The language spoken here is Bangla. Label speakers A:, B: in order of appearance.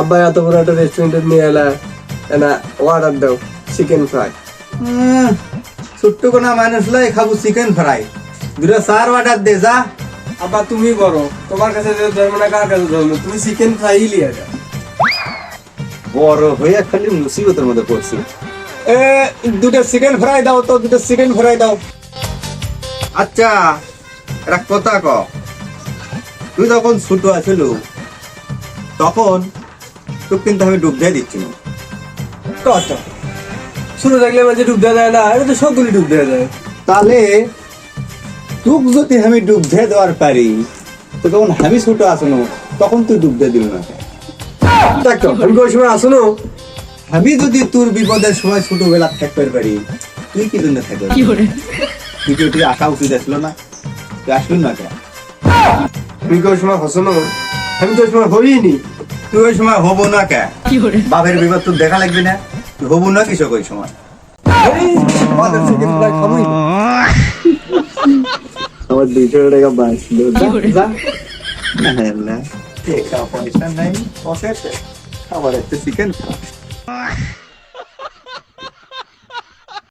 A: আব্বা এত বড় একটা রেস্টুরেন্টে নিয়ে এলা এনা অর্ডার দাও চিকেন ফ্রাই
B: ছোট্ট কোনা মানুষ লাই খাব চিকেন ফ্রাই দুটো চার অর্ডার দে যা।
A: আব্বা তুমি করো তোমার কাছে যে ধর্ম না কার কাছে ধর্ম? তুমি চিকেন ফ্রাই লিয়ে যাও
B: বড় হয়ে খালি মুসিবতের মধ্যে পড়ছি।
A: এ দুটো চিকেন ফ্রাই দাও তো দুটো চিকেন ফ্রাই দাও।
B: আচ্ছা একটা কথা ক তুই যখন ছোট আছিল তখন তোকে কিন্তু আমি ডুব দিয়ে দিচ্ছি না।
A: কত শুরু থাকলে মানে ডুব দেওয়া যায় না এটা তো সবগুলি ডুব দেওয়া যায়।
B: তাহলে তুক যদি আমি ডুব দিয়ে দেওয়ার পারি তো তখন আমি ছোট আসনো তখন তুই ডুব দিয়ে দিল না
A: দেখো আমি কোন সময় আসুন?
B: আমি যদি তোর বিপদের সময় ছোটবেলা থাকতে পারি তুই কি জন্য থাকবে? তুই কি তুই আসা উচিত আসলো না? তুই আসলো না কেন?
A: তুমি কোন সময় হসনো? আমি তো ওই সময় হইনি।
B: তুই ওই সময় হব না কে? বাপের বিপদ তুই দেখা লাগবি না? তুই হব না কিছু ওই সময়?
A: আমার দুইশো টাকা বাঁচল
B: পয়সা নাই খাবার একটা চিকেন